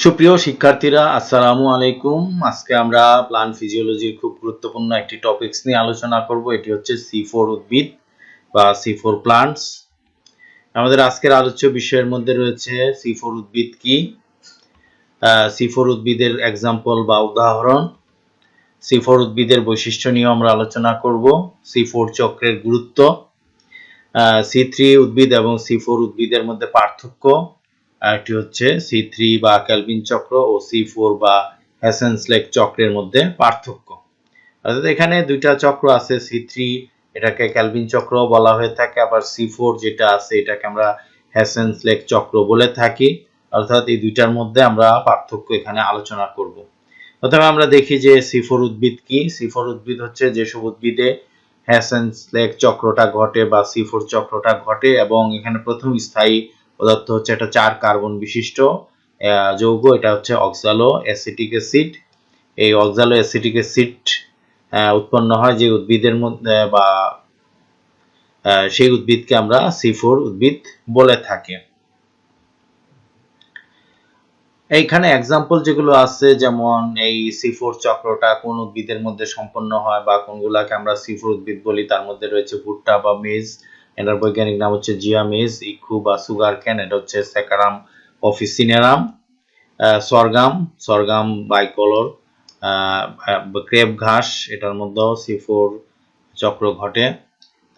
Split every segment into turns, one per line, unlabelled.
সুপ্রিয় শিক্ষার্থীরা, আসসালামু আলাইকুম। আজকে আমরা প্লান ফিজিওলজির খুব গুরুত্বপূর্ণ একটি টপিকস নিয়ে আলোচনা করব। এটি হচ্ছে সি ফোর উদ্ভিদ বা সি ফোর প্লান্টস আমাদের আজকের আলোচ্য বিষয়ের মধ্যে রয়েছে সি ফোর উদ্ভিদ কি? সি ফোর উদ্ভিদের এক্সাম্পল বা উদাহরণ। সি ফোর উদ্ভিদের বৈশিষ্ট্য নিয়ে আমরা আলোচনা করব। সি ফোর চক্রের গুরুত্ব। সি থ্রি উদ্ভিদ এবং সি ফোর উদ্ভিদের মধ্যে পার্থক্য। আরেকটি হচ্ছে সি থ্রি বা ক্যালভিন চক্র ও সি ফোর বা হ্যাসেনসলেক চক্রের মধ্যে পার্থক্য। অর্থাৎ এখানে দুইটা চক্র আছে সি থ্রি এটাকে ক্যালভিন চক্র বলা হয়ে থাকে, আবার সি ফোর যেটা আছে এটাকে আমরা হ্যাসেনসলেক চক্র বলে থাকি। অর্থাৎ এই দুইটার মধ্যে আমরা পার্থক্য এখানে আলোচনা করব। প্রথমে আমরা দেখি যে সি ফোর উদ্ভিদ কি। সি ফোর উদ্ভিদ হচ্ছে যেসব উদ্ভিদে হ্যাসেনসলেক চক্রটা ঘটে বা সি ফোর চক্রটা ঘটে এবং এখানে প্রথম স্থায়ী পদার্থ হচ্ছে একটা চার কার্বন বিশিষ্ট যৌগ, এটা হচ্ছে অক্সালো অ্যাসিটিক অ্যাসিড এই অক্সালো অ্যাসিটিক অ্যাসিড উৎপন্ন হয় যে উদ্ভিদের মধ্যে বা সেই উদ্ভিদকে আমরা সি ফোর উদ্ভিদ বলে থাকি। এইখানে এক্সাম্পল যেগুলো আছে, যেমন এই সি ফোর চক্রটা কোন উদ্ভিদের মধ্যে সম্পন্ন হয় বা কোনগুলাকে আমরা সি ফোর উদ্ভিদ বলি, তার মধ্যে রয়েছে ভুট্টা বা মেজ। এটার বৈজ্ঞানিক নাম হচ্ছে জিয়ামেজ ইকু বা সুগার ক্যান এটা হচ্ছে সেকারাম অফিসিনেরাম সরগাম সরগাম বাইকলর ক্রেপ ঘাস, এটার মধ্যেও সি ফোর চক্র ঘটে।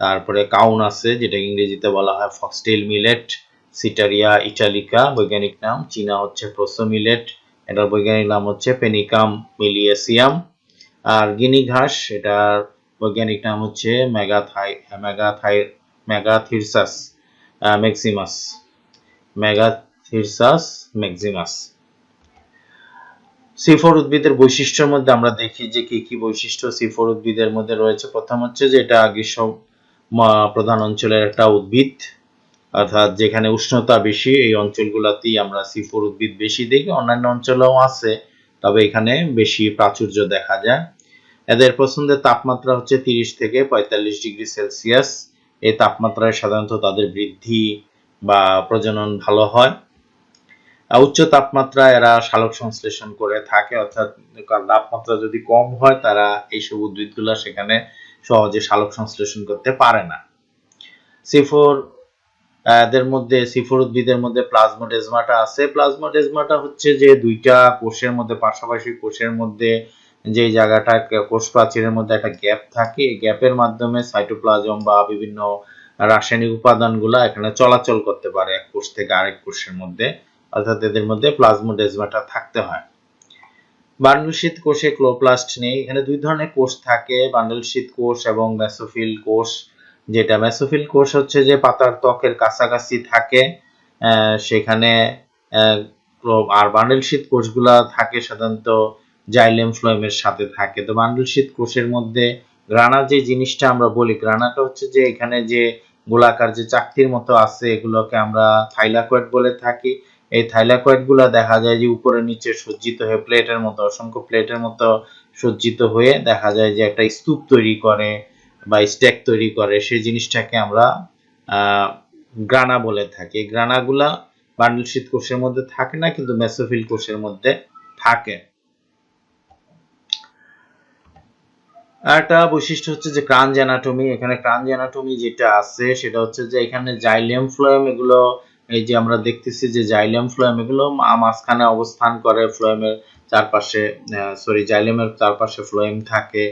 তারপরে কাউন আছে যেটা ইংরেজিতে বলা হয় ফক্সটেল মিলেট, সিটারিয়া ইটালিকা, বৈজ্ঞানিক নাম। চীনা হচ্ছে প্রোসোমিলেট এটার বৈজ্ঞানিক নাম হচ্ছে পেনিকাম মিলিয়েসিয়াম। আর গিনি ঘাস, এটার বৈজ্ঞানিক নাম হচ্ছে মেগাথাই মেগাথাই মেগাথিরসাস ম্যাক্সিমাস মেগাথিরসাস ম্যাক্সিমাস সিফোর উদ্ভিদের বৈশিষ্ট্যের মধ্যে আমরা দেখি যে কি কি বৈশিষ্ট্য সিফোর উদ্ভিদের মধ্যে রয়েছে। প্রথম হচ্ছে যে এটা গ্রীষ্ম প্রধান অঞ্চলের একটা উদ্ভিদ, অর্থাৎ যেখানে উষ্ণতা বেশি, এই অঞ্চলগুলোতেই আমরা সিফোর উদ্ভিদ বেশি দেখি। অন্যান্য অঞ্চলেও আছে, তবে এখানে বেশি প্রাচুর্য দেখা যায়। এদের পছন্দের তাপমাত্রা হচ্ছে তিরিশ থেকে পঁয়তাল্লিশ ডিগ্রি সেলসিয়াস। এই তাপমাত্রায় সাধারণত তাদের বৃদ্ধি বা প্রজনন ভালো হয়। উচ্চ তাপমাত্রায় এরা সালোক সংশ্লেষণ করে থাকে, অর্থাৎ তাপমাত্রা যদি কম হয়, তারা এইসব উদ্ভিদগুলো সেখানে সহজে সালোক সংশ্লেষণ করতে পারে না। সিফোর এদের মধ্যে সিফোর উদ্ভিদের মধ্যে প্লাজমোডেজমাটা আছে। প্লাজমোডেজমাটা হচ্ছে যে দুইটা কোষের মধ্যে, পাশাপাশি কোষের মধ্যে যে জায়গাটা কোষ প্রাচীরের মধ্যে একটা গ্যাপ থাকে গ্যাপের মাধ্যমে সাইটোপ্লাজম বা বিভিন্ন রাসায়নিক উপাদানগুলো এখানে চলাচল করতে পারে এক কোষ থেকে আরেক কোষের মধ্যে, অর্থাৎ এদের মধ্যে প্লাজমোডেজমাটা থাকতে হয়। বান্ডল শীত কোষে ক্লোপ্লাস্ট নেই, এখানে দুই ধরনের কোষ থাকে, বান্ডল শীত কোষ এবং মেসোফিল কোষ। যেটা মেসোফিল কোষ হচ্ছে যে পাতার ত্বকের কাছাকাছি থাকে সেখানে আর বান্ডল শীত কোষগুলা থাকে সাধারণত জাইলেম ফ্লোয়েমের সাথে থাকে। তো বান্ডল শীত কোষের মধ্যে গ্রানা যে জিনিসটা আমরা বলি গ্রানাটা হচ্ছে যে এখানে যে গোলাকার যে চাকতির মতো আছে, এগুলোকে আমরা থাইলাকয়েড বলে থাকি। এই থাইলাকয়েডগুলা দেখা যায় যে উপরে নিচে সজ্জিত হয়ে প্লেটের মতো, অসংখ্য প্লেটের মতো সজ্জিত হয়ে দেখা যায় যে একটা স্তূপ তৈরি করে বা স্ট্যাক তৈরি করে। সেই জিনিসটাকে আমরা গ্রানা বলে থাকি। গ্রানাগুলা বান্ডল শীত কোষের মধ্যে থাকে না, কিন্তু মেসোফিল কোষের মধ্যে থাকে। একটা বৈশিষ্ট্য হচ্ছে যে ক্রাঞ্জ অ্যানাটমি, এখানে ক্রাঞ্জ অ্যানাটমি যেটা আছে সেটা হচ্ছে যে এখানে জাইলেম ফ্লোয়েম এগুলো, এই যে আমরা দেখতেছি যে জাইলেম ফ্লোয়েম এগুলো মাঝখানে অবস্থান করে ফ্লোয়েমের চারপাশে সরি জাইলেমের চারপাশে ফ্লোয়েম থাকে।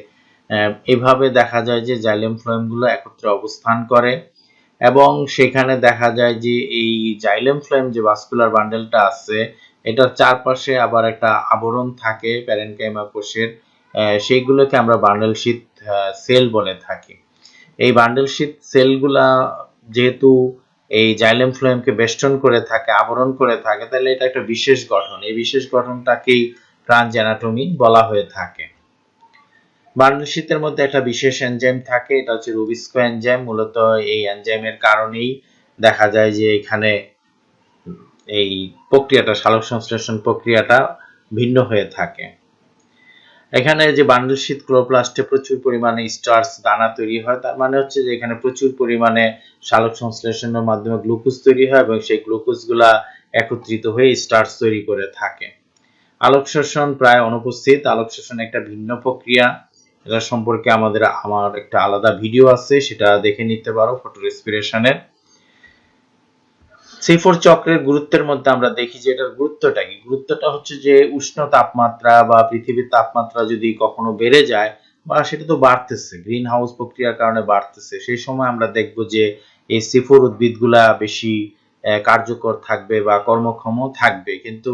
এভাবে দেখা যায় যে জাইলেম ফ্লোয়েমগুলো একত্রে অবস্থান করে এবং সেখানে দেখা যায় যে এই জাইলেম ফ্লোয়েম যে ভাস্কুলার বান্ডেলটা আছে, এটার চারপাশে আবার একটা আবরণ থাকে প্যারেনকাইমা কোষের সেইগুলোকে আমরা বান্ডেল শীত সেল বলে থাকি। এই বান্ডেল শীত সেলগুলা যেহেতু এই জাইলেম ফ্লোয়েমকে বেষ্টন করে থাকে, আবরণ করে থাকে, তাহলে এটা একটা বিশেষ গঠন। এই বিশেষ গঠনটাকেই ট্রান্স অ্যানাটমি বলা হয়ে থাকে। বান্ডেল শীতের মধ্যে একটা বিশেষ এনজাইম থাকে, এটা হচ্ছে রুবিস্কো এনজাইম মূলত এই এনজাইমের কারণেই দেখা যায় যে এখানে এই প্রক্রিয়াটা সালোক সংশ্লেষণ প্রক্রিয়াটা ভিন্ন হয়ে থাকে। এখানে যে বান্ডল শীত ক্লোরোপ্লাস্টে প্রচুর পরিমাণে স্টার্স দানা তৈরি হয়, তার মানে হচ্ছে যে এখানে প্রচুর পরিমাণে সালোক সংশ্লেষণের মাধ্যমে গ্লুকোজ তৈরি হয় এবং সেই গ্লুকোজগুলা একত্রিত হয়ে স্টার্স তৈরি করে থাকে। আলোক শোষণ প্রায় অনুপস্থিত। আলোক শোষণ একটা ভিন্ন প্রক্রিয়া। এটা সম্পর্কে আমাদের, আমার একটা আলাদা ভিডিও আছে, সেটা দেখে নিতে পারো ফটো রেসপিরেশনের। সি ফোর চক্রের গুরুত্বের মধ্যে আমরা দেখি যে এটার গুরুত্বটা কি? গুরুত্বটা হচ্ছে যে উষ্ণ তাপমাত্রা বা পৃথিবীর তাপমাত্রা যদি কখনো বেড়ে যায় বা সেটা তো বাড়তেছে গ্রিন হাউস প্রক্রিয়ার কারণে বাড়তেছে, সেই সময় আমরা দেখব যে এই সি ফোর উদ্ভিদগুলা বেশি কার্যকর থাকবে বা কর্মক্ষম থাকবে। কিন্তু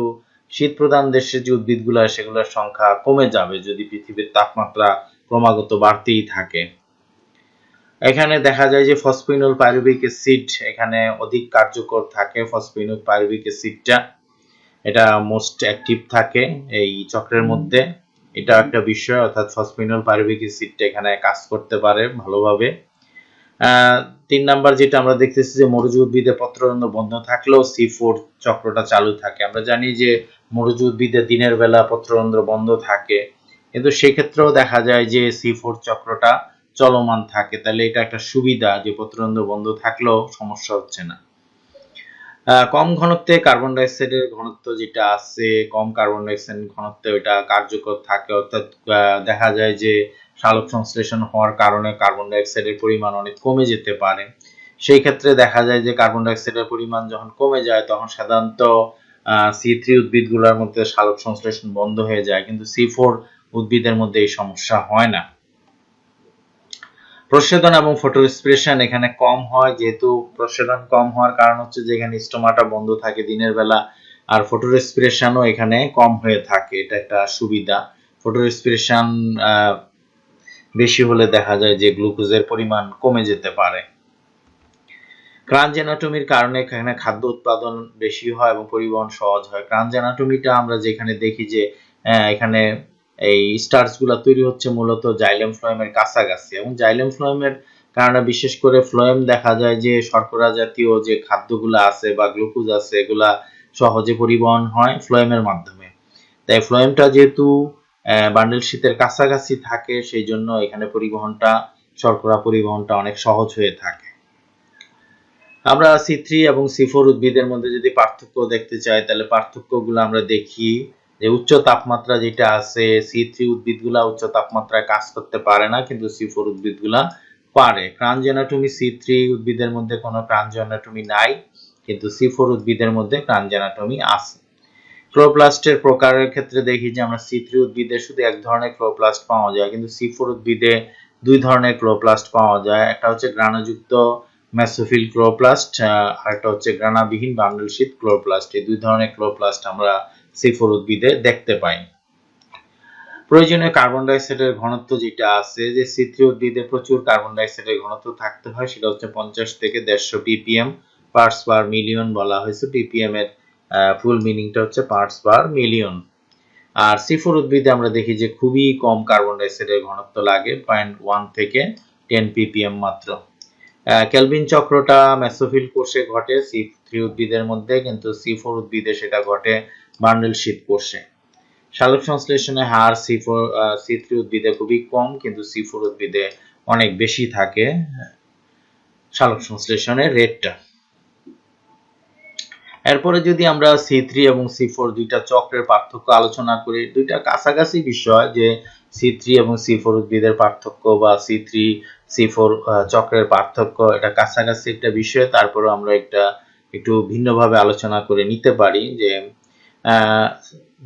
শীত প্রধান দেশের যে উদ্ভিদগুলো, সেগুলোর সংখ্যা কমে যাবে যদি পৃথিবীর তাপমাত্রা ক্রমাগত বাড়তেই থাকে। এখানে দেখা যায় যে ফসফিনল পাইরুভিক অ্যাসিড এখানে অধিক কার্যকর থাকে ফসফিনল পাইরুভিক অ্যাসিডটা এটা মোস্ট অ্যাক্টিভ থাকে এই চক্রের মধ্যে। এটা একটা বিষয় অর্থাৎ ফসফিনল পাইরুভিক অ্যাসিডটা এখানে কাজ করতে পারে ভালোভাবে। তিন নাম্বার যেটা আমরা দেখতেছি যে মরুজু উদ্ভিদে পত্ররন্ধ্র বন্ধ থাকলেও সি ফোর চক্রটা চালু থাকে। আমরা জানি যে মরুজু উদ্ভিদে দিনের বেলা পত্ররন্ধ্র বন্ধ থাকে। কিন্তু সেক্ষেত্রেও দেখা যায় যে সি ফোর চক্রটা চলমান থাকে, তাহলে এটা একটা সুবিধা যে পত্ররন্ধ্র বন্ধ থাকলেও সমস্যা হচ্ছে না। কম ঘনত্বে কার্বন ডাইঅক্সাইডের ঘনত্ব যেটা আছে, কম কার্বন ডাইঅক্সাইড ঘনত্ব এটা কার্যকর থাকে। অর্থাৎ দেখা যায় যে সালোক সংশ্লেষণ হওয়ার কারণে কার্বন ডাইঅক্সাইডের পরিমাণ অনেক কমে যেতে পারে। সেই ক্ষেত্রে দেখা যায় যে কার্বন ডাইঅক্সাইডের পরিমাণ যখন কমে যায়, তখন সাধারণত সি থ্রি উদ্ভিদগুলোর মধ্যে সালোক সংশ্লেষণ বন্ধ হয়ে যায়। কিন্তু সি ফোর উদ্ভিদের মধ্যে এই সমস্যা হয় না। প্রসেদন এবং ফটো রেসপিরেশন এখানে কম হয়, যেহেতু প্রসেদন কম হওয়ার কারণ হচ্ছে যে এখানে স্টোমাটা বন্ধ থাকে দিনের বেলা, আর ফটো রেসপিরেশনও এখানে কম হয়ে থাকে, এটা একটা সুবিধা। ফটো রেসপিরেশন বেশি হলে দেখা যায় যে গ্লুকোজের পরিমাণ কমে যেতে পারে। ক্রাঞ্জ অ্যানাটমির কারণে এখানে খাদ্য উৎপাদন বেশি হয় এবং পরিবহন সহজ হয়। ক্রাঞ্জ অ্যানাটমিটা আমরা যেখানে দেখি যে এখানে এই স্টার্চগুলা তৈরি হচ্ছে মূলত জাইলেম ফ্লোয়েমের কাছাকাছি। এবং জাইলেম ফ্লোয়েমের কারণে বিশেষ করে ফ্লোয়েম দেখা যায় যে শর্করা জাতীয় যে খাদ্যগুলো আছে বা গ্লুকোজ আছে, এগুলা সহজে পরিবহন হয় ফ্লোয়েমের মাধ্যমে। তাই ফ্লোয়েমটা যেহেতু বান্ডেল শীতের কাছাকাছি থাকে, সেই জন্য এখানে পরিবহনটা, শর্করা পরিবহনটা অনেক সহজ হয়ে থাকে। আমরা সি থ্রি এবং সি ফোর উদ্ভিদের মধ্যে যদি পার্থক্য দেখতে চাই, তাহলে পার্থক্যগুলো আমরা দেখি। যে উচ্চ তাপমাত্রা যেটা আছে সি থ্রি উদ্ভিদগুলা উচ্চ তাপমাত্রায় কাজ করতে পারে না, কিন্তু সি ফোর উদ্ভিদগুলা পারে। ক্রাঞ্জ অ্যানাটমি সি থ্রি উদ্ভিদের মধ্যে কোনো ক্রাঞ্জ অ্যানাটমি নাই, কিন্তু সি ফোর উদ্ভিদের মধ্যে ক্রাঞ্জ অ্যানাটমি আছে। ক্লোপ্লাস্টের প্রকারের ক্ষেত্রে দেখি যে আমরা সি থ্রি উদ্ভিদে শুধু এক ধরনের ক্লোপ্লাস্ট পাওয়া যায়, কিন্তু সি ফোর উদ্ভিদে দুই ধরনের ক্লোপ্লাস্ট পাওয়া যায়। একটা হচ্ছে গ্রানাযুক্ত মেসোফিল ক্লোপ্লাস্ট আর একটা হচ্ছে গ্রানাবিহীন বান্ডল শীত ক্লোপ্লাস্ট এই দুই ধরনের ক্লোপ্লাস্ট আমরা সি ফোর উদ্ভিদে দেখতে পাই। প্রয়োজনীয় কার্বন ডাইঅক্সাইডের ঘনত্ব যেটা আছে, যে সি থ্রি উদ্ভিদে প্রচুর কার্বন ডাইঅক্সাইডের ঘনত্ব থাকতে হয়, সেটা হচ্ছে পঞ্চাশ থেকে দেড়শো পিপিএম পার্টস পার মিলিয়ন বলা হয়েছে। পিপিএম এর ফুল মিনিংটা হচ্ছে পার্টস পার মিলিয়ন আর সি ফোর উদ্ভিদে আমরা দেখি যে খুবই কম কার্বন ডাইঅক্সাইডের ঘনত্ব লাগে পয়েন্ট ওয়ান থেকে টেন পিপিএম মাত্র। ক্যালভিন চক্রটা মেসোফিল কোষে ঘটে সি থ্রি উদ্ভিদের মধ্যে, কিন্তু সি ফোর উদ্ভিদে সেটা ঘটে বান্ডেল শীত কোষে সালোক সংশ্লেষণে হার সি ফোর সি থ্রি উদ্ভিদে খুবই কম, কিন্তু সি ফোর উদ্ভিদে অনেক বেশি থাকে সালোক সংশ্লেষণের রেটটা এরপরে যদি আমরা সি থ্রি এবং সি ফোর দুইটা চক্রের পার্থক্য আলোচনা করি, দুইটা কাছাকাছি বিষয় যে সি থ্রি এবং সি ফোর উদ্ভিদের পার্থক্য বা সি থ্রি সি ফোর চক্রের পার্থক্য, এটা কাছাকাছি একটা বিষয় তারপরে আমরা একটা একটু ভিন্নভাবে আলোচনা করে নিতে পারি যে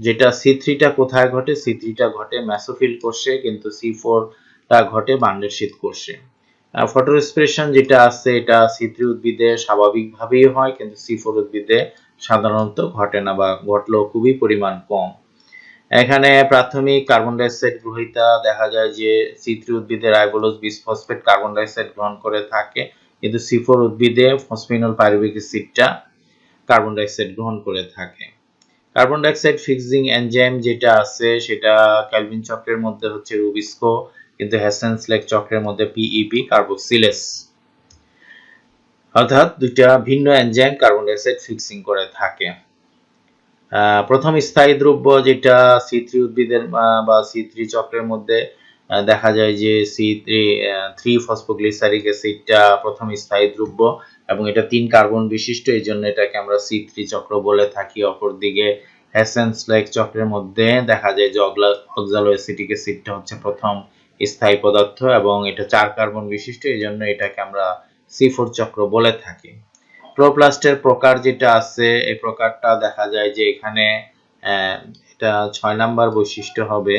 যেটা সি থ্রিটা কোথায় ঘটে? সি থ্রিটা ঘটে ম্যাসোফিল কোষে, কিন্তু সি ফোরটা ঘটে বান্ডেল শীত কোষে। ফটো রেসপিরেশন যেটা আছে, এটা সি থ্রি উদ্ভিদে স্বাভাবিকভাবেই হয়, কিন্তু সি ফোর উদ্ভিদে সাধারণত ঘটে না বা ঘটলেও খুবই পরিমাণ কম। এখানে প্রাথমিক কার্বন ডাইঅক্সাইড গ্রহিতা দেখা যায় যে সি থ্রি উদ্ভিদে রাইবোলোজ বিসফসফেট কার্বন ডাইঅক্সাইড গ্রহণ করে থাকে, কিন্তু সি ফোর উদ্ভিদে ফসফিনল পাইরুভিক অ্যাসিডটা কার্বন ডাইঅক্সাইড গ্রহণ করে থাকে। কার্বন ডাইঅক্সাইড ফিক্সিং এনজাইম যেটা আছে, সেটা ক্যালভিন চক্রের মধ্যে হচ্ছে রুবিস্কো কিন্তু হ্যাসেন লেক চক্রের মধ্যে পিইপি কার্বক্সিলেস অর্থাৎ দুইটা ভিন্ন এনজাইম কার্বন ডাইঅক্সাইড ফিক্সিং করে থাকে। প্রথম স্থায়ী দ্রব্য যেটা সি থ্রি উদ্ভিদের বা সি থ্রি চক্রের মধ্যে দেখা যায় যে সি থ্রি ফসফোগ্লিসারিক অ্যাসিডটা প্রথম স্থায়ী দ্রব্য এবং এটা তিন কার্বন বিশিষ্ট, এই জন্য এটাকে আমরা সি থ্রি চক্র বলে থাকি। অপরদিকে হ্যাসেন্স লাইক চক্রের মধ্যে দেখা যায় যে অক্সালো অ্যাসিটিক অ্যাসিডটা হচ্ছে প্রথম স্থায়ী পদার্থ এবং এটা চার কার্বন বিশিষ্ট, এই জন্য এটাকে আমরা সি ফোর চক্র বলে থাকি। প্রোপ্লাস্টের প্রকার যেটা আছে, এই প্রকারটা দেখা যায় যে এখানে এটা ছয় নাম্বার বৈশিষ্ট্য হবে।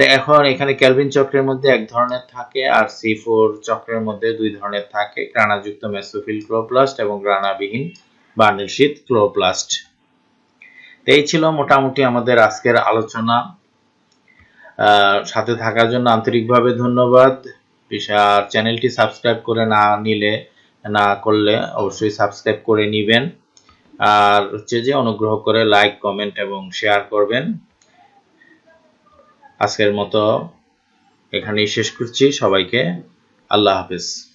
তো এখন এখানে ক্যালভিন চক্রের মধ্যে এক ধরনের থাকে আর সি ফোর চক্রের মধ্যে দুই ধরনের থাকে। গ্রানাযুক্ত মেসোফিল ক্লোরোপ্লাস্ট এবং গ্রানাবিহীন বার্নেল শীত ক্লোরোপ্লাস্ট তো এই ছিল মোটামুটি আমাদের আজকের আলোচনা। সাথে থাকার জন্য আন্তরিকভাবে ধন্যবাদ। আর চ্যানেলটি সাবস্ক্রাইব করে না নিলে, না করলে অবশ্যই সাবস্ক্রাইব করে নিবেন। আর হচ্ছে যে, অনুগ্রহ করে লাইক কমেন্ট এবং শেয়ার করবেন। আজকের মতো এখানেই শেষ করছি। সবাইকে আল্লাহ হাফেজ।